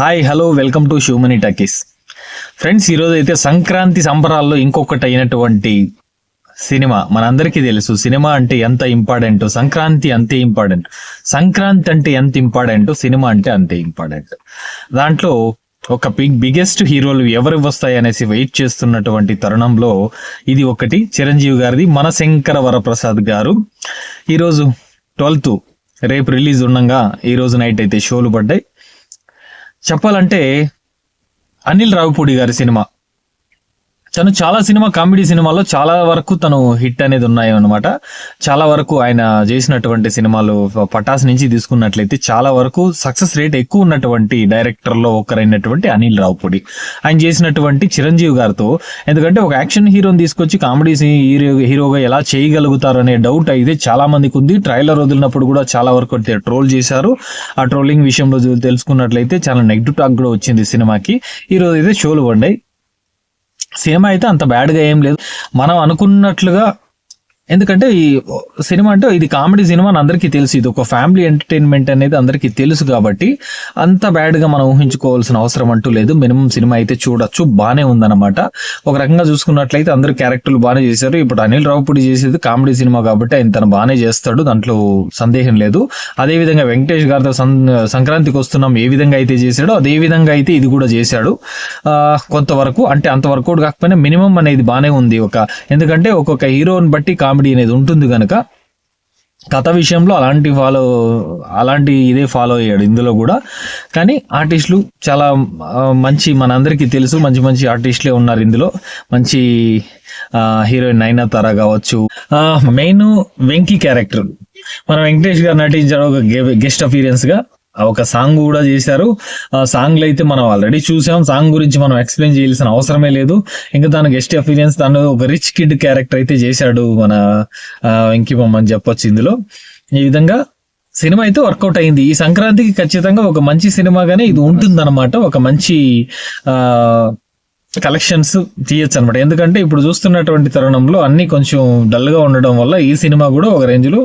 Hi hello welcome to షూమనీ టకీస్ friends ఈరోజు అయితే సంక్రాంతి సంబరాల్లో ఇంకొకటి అయినటువంటి సినిమా మనందరికీ తెలుసు. సినిమా అంటే ఎంత ఇంపార్టెంట్ సంక్రాంతి అంతే ఇంపార్టెంట్. సంక్రాంతి అంటే ఎంత ఇంపార్టెంట్ సినిమా అంటే అంతే ఇంపార్టెంట్. దాంట్లో ఒక బిగ్ బిగ్గెస్ట్ హీరోలు ఎవరు వస్తాయి అనేసి వెయిట్ చేస్తున్నటువంటి తరుణంలో ఇది ఒకటి. చిరంజీవి గారిది మన శంకర వరప్రసాద్ గారు. ఈరోజు ట్వెల్త్ రేపు రిలీజ్ ఉండగా ఈరోజు నైట్ అయితే షోలు పడ్డాయి. చెప్పాలంటే అనిల్ రావిపూడి గారి సినిమా. తను చాలా సినిమా కామెడీ సినిమాల్లో చాలా వరకు తను హిట్ అనేది ఉన్నాయి అనమాట చాలా వరకు ఆయన చేసినటువంటి సినిమాలు పటాస్ నుంచి తీసుకున్నట్లయితే చాలా వరకు సక్సెస్ రేట్ ఎక్కువ ఉన్నటువంటి డైరెక్టర్లో ఒకరైనటువంటి అనిల్ రావుపూడి. ఆయన చేసినటువంటి చిరంజీవి గారితో ఎందుకంటే ఒక యాక్షన్ హీరోని తీసుకొచ్చి కామెడీ హీరో హీరోగా ఎలా చేయగలుగుతారు అనే డౌట్ అయితే చాలా మందికి ఉంది. ట్రైలర్ వదిలినప్పుడు కూడా చాలా వరకు ట్రోల్ చేశారు. ఆ ట్రోలింగ్ విషయంలో తెలుసుకున్నట్లయితే చాలా నెగిటివ్ టాక్ కూడా వచ్చింది సినిమాకి. ఈరోజు అయితే షోలు పడ్డాయి. సినిమా అయితే అంత బ్యాడ్గా ఏం లేదు. మనం అనుకున్నట్లుగా ఎందుకంటే ఈ సినిమా అంటే ఇది కామెడీ సినిమా అని అందరికీ తెలుసు. ఇది ఒక ఫ్యామిలీ ఎంటర్టైన్మెంట్ అనేది అందరికీ తెలుసు కాబట్టి అంత బ్యాడ్గా మనం ఊహించుకోవాల్సిన అవసరం అంటూ లేదు. మినిమం సినిమా అయితే చూడొచ్చు. బాగానే ఉందన్నమాట. ఒక రకంగా చూసుకున్నట్లయితే అందరు క్యారెక్టర్లు బాగానే చేశారు. ఇప్పుడు అనిల్ రావుపూడి చేసేది కామెడీ సినిమా కాబట్టి ఆయన తను బాగానే చేస్తాడు. దాంట్లో సందేహం లేదు. అదే విధంగా వెంకటేష్ గారితో సంక్రాంతికి వస్తున్నాం. ఏ విధంగా అయితే చేశాడో అదే విధంగా అయితే ఇది కూడా చేశాడు. కొంతవరకు అంటే అంతవరకు కూడా కాకపోయినా మినిమం అనేది బాగానే ఉంది ఒక. ఎందుకంటే ఒక్కొక్క హీరోని బట్టి కామెడీ అనేది ఉంటుంది కనుక కథ విషయంలో అలాంటి ఫాలో అలాంటి ఇదే ఫాలో అయ్యాడు ఇందులో కూడా. కానీ ఆర్టిస్టులు చాలా మంచి మనందరికీ తెలుసు మంచి మంచి ఆర్టిస్టులే ఉన్నారు ఇందులో. మంచి హీరోయిన్ నైనాతార కావచ్చు. మెయిన్ వెంకీ క్యారెక్టర్ మన వెంకటేష్ గారు నటించాడు ఒక గెస్ట్ అపీరియన్స్గా ఒక సాంగ్ కూడా చేశారు. ఆ సాంగ్లో అయితే మనం ఆల్రెడీ చూసాం. సాంగ్ గురించి మనం ఎక్స్ప్లెయిన్ చేయాల్సిన అవసరమే లేదు. ఇంకా తన గెస్ట్ ఎక్స్పీరియన్స్ తను ఒక రిచ్ కిడ్ క్యారెక్టర్ అయితే చేశాడు మన ఆ, వెంకీ బొమ్మ అని చెప్పొచ్చు ఇందులో. ఈ విధంగా సినిమా అయితే వర్కౌట్ అయింది. ఈ సంక్రాంతికి ఖచ్చితంగా ఒక మంచి సినిమాగానే ఇది ఉంటుందన్నమాట. ఒక మంచి ఆ కలెక్షన్స్ తీయచ్చు అనమాట ఎందుకంటే ఇప్పుడు చూస్తున్నటువంటి తరుణంలో అన్ని కొంచెం డల్గా ఉండడం వల్ల ఈ సినిమా కూడా ఒక రేంజ్లో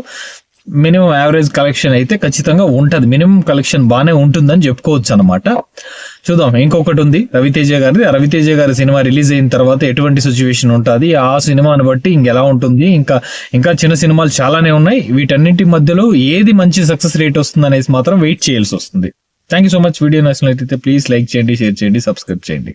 మినిమం యావరేజ్ కలెక్షన్ అయితే ఖచ్చితంగా ఉంటుంది. మినిమం కలెక్షన్ బాగానే ఉంటుందని చెప్పుకోవచ్చు అనమాట చూద్దాం ఇంకొకటి ఉంది రవితేజ గారిది. రవితేజ గారి సినిమా రిలీజ్ అయిన తర్వాత ఎటువంటి సిచ్యువేషన్ ఉంటుంది? ఆ సినిమాని బట్టి ఇంకెలా ఉంటుంది? ఇంకా ఇంకా చిన్న సినిమాలు చాలానే ఉన్నాయి. వీటన్నింటి మధ్యలో ఏది మంచి సక్సెస్ రేట్ వస్తుంది అనేసి మాత్రం వెయిట్ చేయాల్సి వస్తుంది. Thank you so much video నచ్చినట్లయితే ప్లీజ్ లైక్ చేయండి షేర్ చేయండి సబ్స్క్రైబ్ చేయండి.